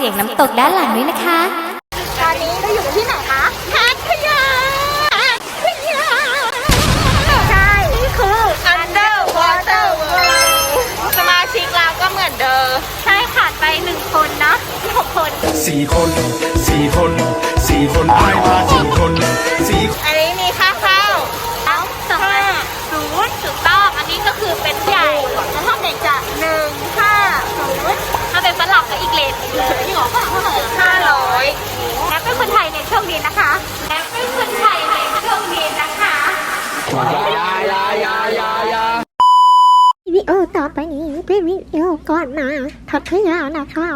สียงน้ำตกด้านหลังด้วยนะคะ ตอนนี้เราอยู่กันที่ไหนคะพัทยาพัทยาใช่นี่คือ Underwater World สมาชิกเราก็เหมือนเดิม ใช่ขาดไปหนึ่งคนเนาะที่หกคนสี่คนสี่คนสี่คนพายมาสี่คนสี่คนอันนี้มีค่าเข้าเอาสองศูนย์ถูกต้อง อันนี้ก็คือเป็นใหญ่แล้วถ้าเด็กจะหนึ่งห้าศูนย์ถ้าเป็นฝรั่ง ก็อีกเลนหนึ่งเลยที่หรอฝรั่งเท่าไหร่ห้าร้อยแอปเป็นคนไทยในโชคดีนะคะแอปเป็นคนไทยในโชคดีนะคะวิดีโอต่อไปนี้เป็นวิดีโอก่อนมาพัทยานะคะ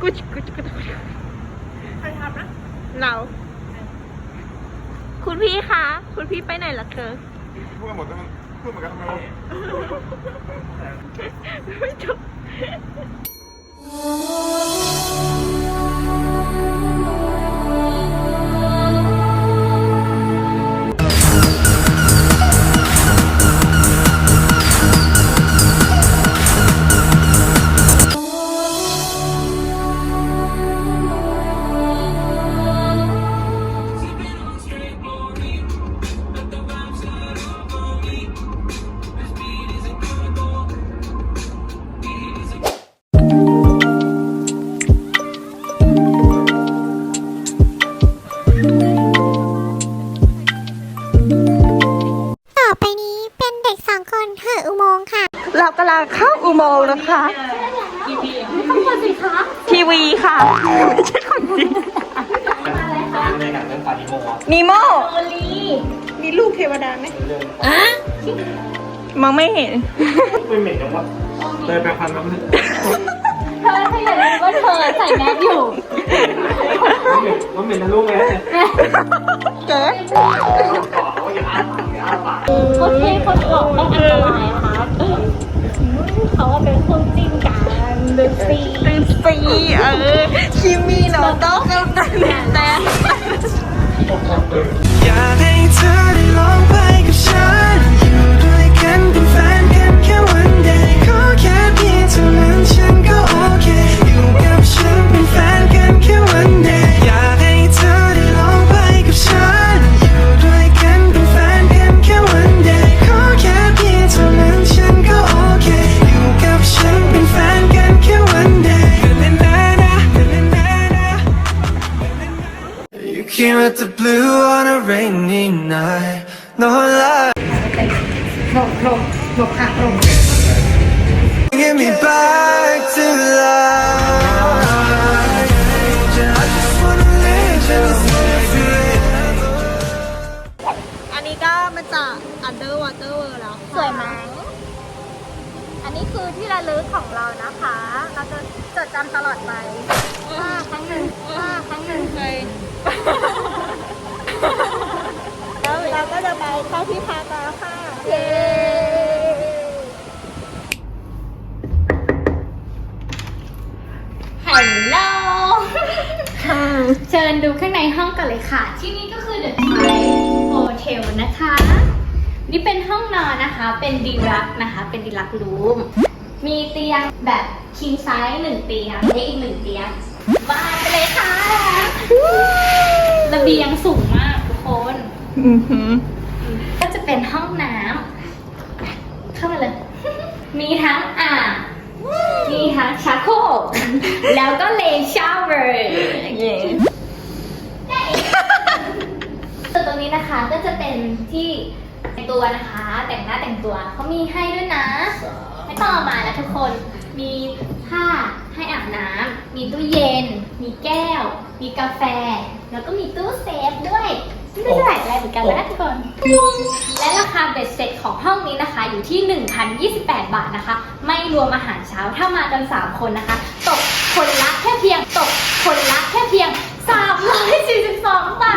กุชกุชกุชกุชใครทำนะเราคุณพี่คะ คุณพี่ไปไหนล่ะเธอพูดกันหมดแล้วมันพูดเหมือนกันทำไมวะไม่จบ 啊 นีโมมีลูกเทวดาไหมมองไม่เห็น ไม่เหม็นจังวะเลยแปรงฟันมาเพื่อนเธอถ้าอยากรู้ว่าเธอใส่แมสอยู่มันเหม็นทะลุไหมเก๋โอเคคนบอกต้องอันตรายครับเขาว่าเป็นคู่จิ้นกันดูสิตื่นสีเออคิมีโนโต้กันแต่ อยากให้เธอได้ลองไปกับฉันอยู่ด้วยกันเป็นแฟน Looking at the blue on a rainy night. No lie. No, no, no, no Give me back to life. จะไปเข้าที่พักแล้วค่ะ เย้ฮัลโหลเชิญดูข้างในห้องกันเลยค่ะ ที่นี่ก็คือ The Thai Hotel นะคะ นี่เป็นห้องนอนนะคะ เป็นดีลักนะคะ เป็นดีลักรูม มีเตียงแบบ king size หนึ่งเตียงเล็กอีกหนึ่งเตียงบานไปเลยค่ะ ระเบียงสูงมากทุ กคนอือหือก็จะเป็นห้องน้ำเข้ามาเลย มีทั้งอ่างมีทั้งชักโครกแล้วก็เลนชาวเวอร์เย้ส่วนตรงนี้นะคะก็จะเป็นที่แต่งตัวนะคะ แต่งหน้าแต่งตัวเขามีให้ด้วยนะ ไม่ต้องเอามานะทุกคนมีผ้าให้อาบน้ำมีตู้เย็น มีแก้ว มีกาแฟ แล้วก็มีตู้เซฟด้วย ไม่รู้จะใส่อะไรเหมือนกันนะทุกคน และราคาเบ็ดเสร็จของห้องนี้นะคะ อยู่ที่ 1,028 บาทนะคะ ไม่รวมอาหารเช้าถ้ามากัน 3 คนนะคะ ตกคนละแค่เพียง ตกคนละแค่เพียง 342 บาท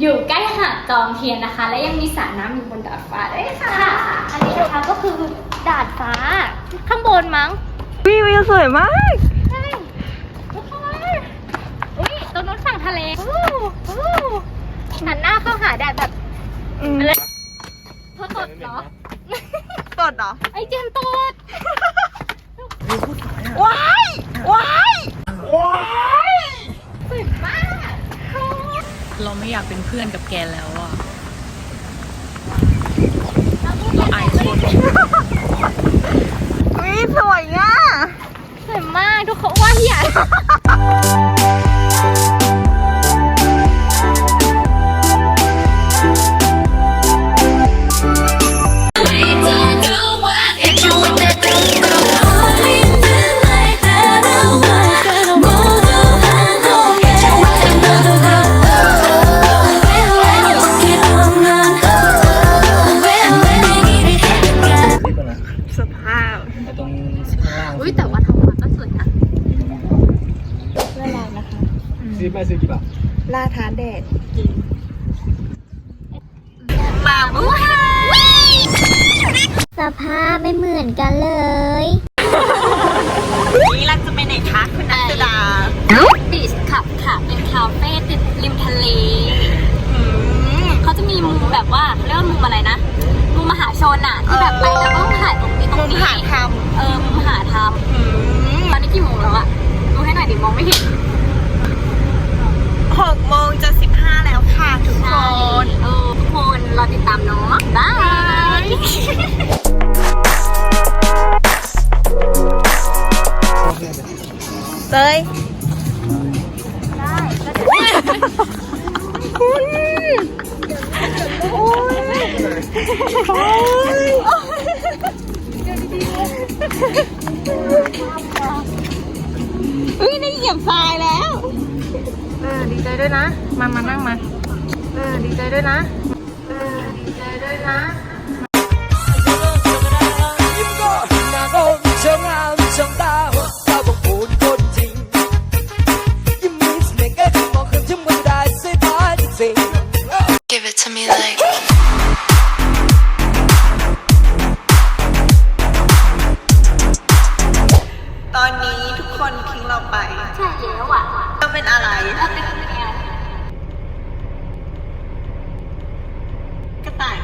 อยู่ใกล้หาดจอมเทียนนะคะ และยังมีสระน้ำอยู่บนดาดฟ้าด้วยค่ะ อันนี้นะคะก็คือดาดฟ้า ข้างบนมั้งวิววิวสวยมากใช่ทุกคนอุ้ยตรงนู้นฝั่งทะเลอู้อู้ หันหน้าเข้าหาแดดแบบอะไรเธอตดเหรอตดเหรอ ไอเจมส์ตดว้ายว้ายว้ายสุดมากเราไม่อยากเป็นเพื่อนกับแกแล้วอะเอาคนวิสวยง่ะสวยมากทุกคนว่าเหี้ย สภาพไม่เหมือนกันเลยนี่เราจะไปไหนคะคุณนัทดาบีชขับค่ะ เป็นคาเฟ่ติดริมทะเลเขาจะมีมุมแบบว่าเขาเรียกว่ามุมอะไรนะ มุมมหาชนอะที่แบบไปแล้วก็ถ่ายตรงนี้ตรงนี้มุมหาธรรมเออมุมหาธรรมตอนนี้กี่โมงแล้วอะดูให้หน่อยดิมองไม่เห็นหกโมงจะสิบห้าแล้วค่ะทุกคน เออทุก คนรอติดตามเนาะบายเต้ยเฮ้ยได้เหยียบทรายแล้ว เออ ดีใจด้วยนะ มา มานั่งมา เออ ดีใจด้วยนะเออดี ใจด้วยนะ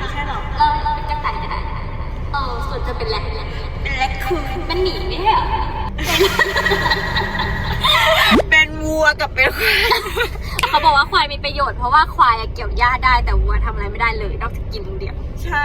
ไม่ใช่หรอ เราเราเป็นกระต่ายก็ได้เออส่วนจะเป็นแรดเป็นแรคคูนมันหนีไม่ใช่เหรอเป็นวัวกับเป็นควายเขาบอกว่าควายมีประโยชน์เพราะว่าควายอะเกี่ยวหญ้าได้แต่วัวทำอะไรไม่ได้เลยนอกจากกินอย่างเดียว ใช่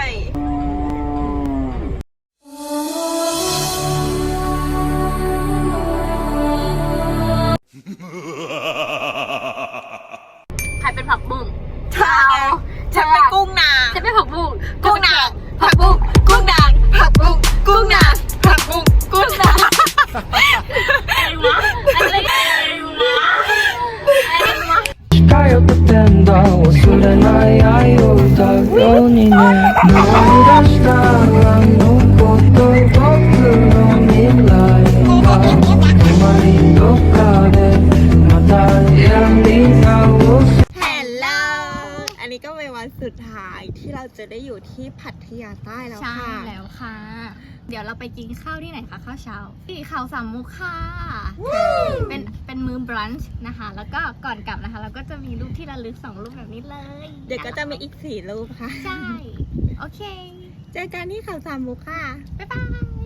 สุดท้ายที่เราจะได้อยู่ที่พัทยาใต้แล้วใช่ค่ะ แล้วค่ะ เดี๋ยวเราไปกินข้าวที่ไหนคะข้าวเช้าที่เขาสามมุกค่ะเป็นเป็นมือบรันช์นะคะ แล้วก็ก่อนกลับนะคะ เราก็จะมีรูปที่ระลึกสองรูปแบบนี้เลยเดี๋ยวก็จะมีอีกสี่รูปค่ะ ใช่ โอเค เจอกันที่เขาสามมุกค่ะ บ๊ายบาย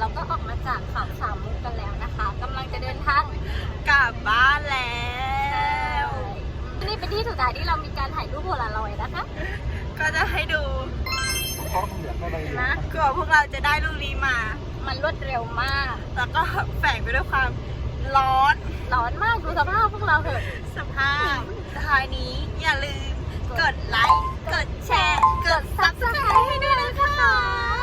เราก็ออกมาจากเขาสามมุกกันแล้วนะคะกำลังจะเดินทางกลับบ้านแล้วนี่เป็นที่สุดท้ายที่เรามีการถ่ายรูปโพลารอยด์นะคะ ก็จะให้ดูนะกว่าพวกเราจะได้รูปนี้มา มันรวดเร็วมาก แล้วก็แฝงไปด้วยความร้อน ร้อนมากดูสภาพพวกเราเถอะ สภาพท้ายนี้อย่าลืม กดไลค์ กดแชร์ กด subscribe ให้ด้วยนะคะ